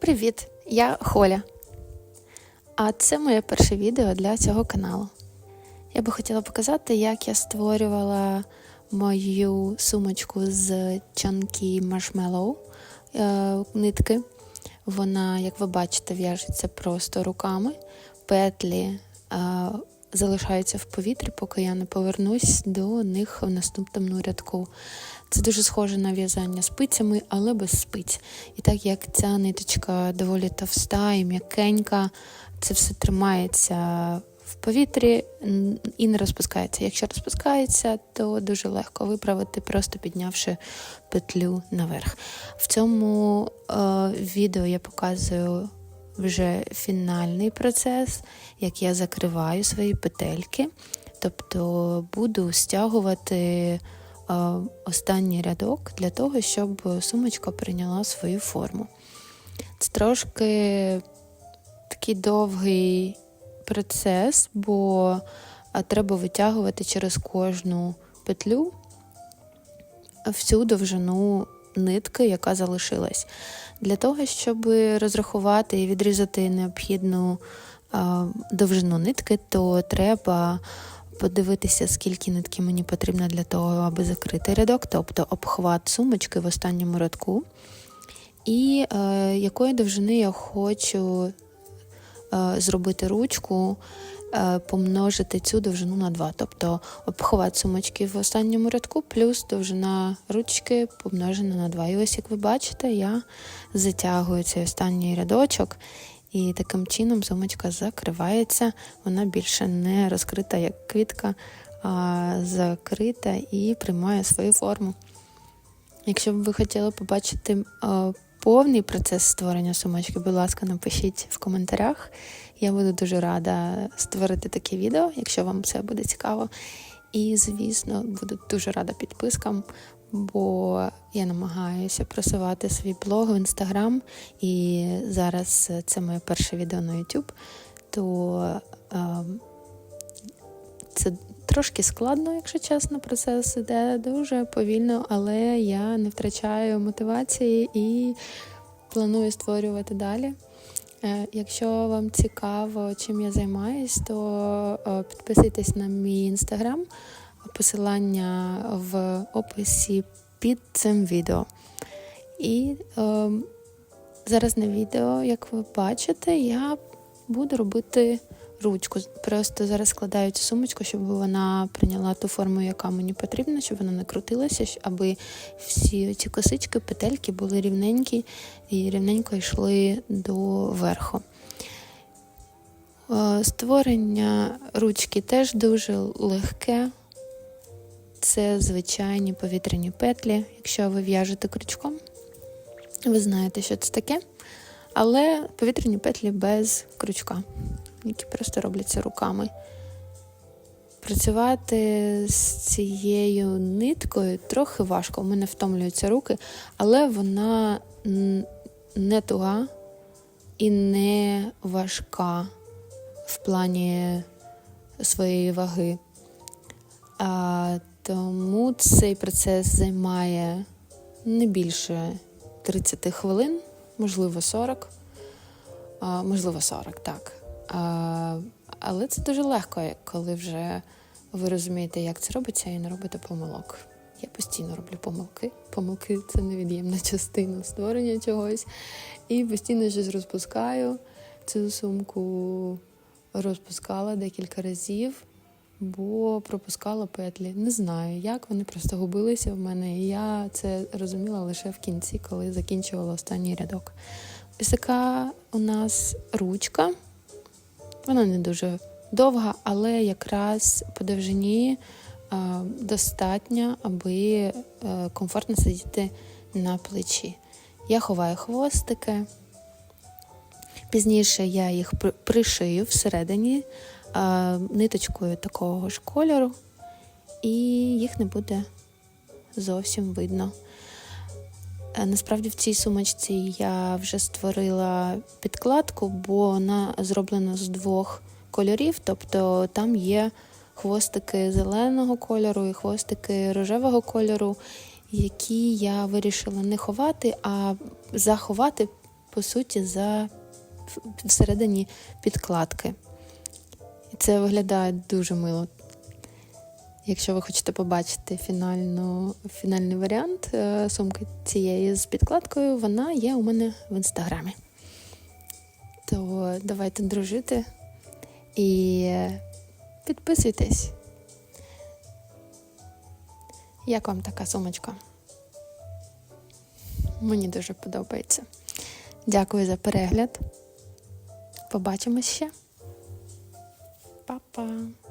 Привіт! Я Холя. А це моє перше відео для цього каналу. Я би хотіла показати, як я створювала мою сумочку з Chunky Marshmallow е, нитки. Вона, як ви бачите, в'яжеться просто руками. Петлі е, залишаються в повітрі, поки я не повернусь до них в наступному рядку. Це дуже схоже на в'язання спицями, але без спиць. І так як ця ниточка доволі товста і м'якенька, це все тримається в повітрі і не розпускається. Якщо розпускається, то дуже легко виправити, просто піднявши петлю наверх. В цьому е, відео я показую вже фінальний процес, як я закриваю свої петельки. Тобто буду стягувати останній рядок для того, щоб сумочка прийняла свою форму. Це трошки такий довгий процес, бо треба витягувати через кожну петлю всю довжину нитки, яка залишилась. Для того, щоб розрахувати і відрізати необхідну довжину нитки, то треба подивитися, скільки нитки мені потрібно для того, аби закрити рядок, тобто обхват сумочки в останньому рядку, і е, якої довжини я хочу е, зробити ручку, е, помножити цю довжину на 2. Тобто обхват сумочки в останньому рядку плюс довжина ручки помножена на 2. І ось, як ви бачите, я затягую цей останній рядочок. І таким чином сумочка закривається, вона більше не розкрита як квітка, а закрита і приймає свою форму. Якщо б ви хотіли побачити повний процес створення сумочки, будь ласка, напишіть в коментарях. Я буду дуже рада створити таке відео, якщо вам це буде цікаво. І, звісно, буду дуже рада підпискам, бо я намагаюся просувати свій блог в інстаграм, і зараз це моє перше відео на YouTube, то е, це трошки складно, якщо чесно, процес іде дуже повільно, але я не втрачаю мотивації і планую створювати далі. Е, Якщо вам цікаво, чим я займаюсь, то е, підписуйтесь на мій інстаграм, посилання в описі під цим відео. І е, зараз на відео, як ви бачите, я буду робити ручку. Просто зараз складаю цю сумочку, щоб вона прийняла ту форму, яка мені потрібна, щоб вона не крутилася, аби всі ці косички, петельки були рівненькі і рівненько йшли до верху. Е, Створення ручки теж дуже легке. Це звичайні повітряні петлі. Якщо ви в'яжете крючком, ви знаєте, що це таке. Але повітряні петлі без крючка, які просто робляться руками. Працювати з цією ниткою трохи важко. У мене втомлюються руки, але вона не туга і не важка в плані своєї ваги. Тому цей процес займає не більше 30 хвилин, можливо, 40. А, можливо, 40, так. А, але це дуже легко, коли вже ви розумієте, як це робиться, і не робите помилок. Я постійно роблю помилки. Помилки це невід'ємна частина створення чогось. І постійно щось розпускаю. Цю сумку розпускала декілька разів, бо пропускала петлі. Не знаю, як вони просто губилися в мене. І я це розуміла лише в кінці, коли закінчувала останній рядок. Ось така у нас ручка. Вона не дуже довга, але якраз по довжині е, достатньо, аби е, комфортно сидіти на плечі. Я ховаю хвостики. Пізніше я їх при- пришию всередині ниточкою такого ж кольору, і їх не буде зовсім видно. Е, Насправді в цій сумочці я вже створила підкладку, бо вона зроблена з двох кольорів, тобто там є хвостики зеленого кольору і хвостики рожевого кольору, які я вирішила не ховати, а заховати по суті, за всередині підкладки. Це виглядає дуже мило. Якщо ви хочете побачити фінальну, фінальний варіант е, сумки цієї з підкладкою, вона є у мене в інстаграмі. То давайте дружити і підписуйтесь. Як вам така сумочка? Мені дуже подобається. Дякую за перегляд. Побачимось ще. Em.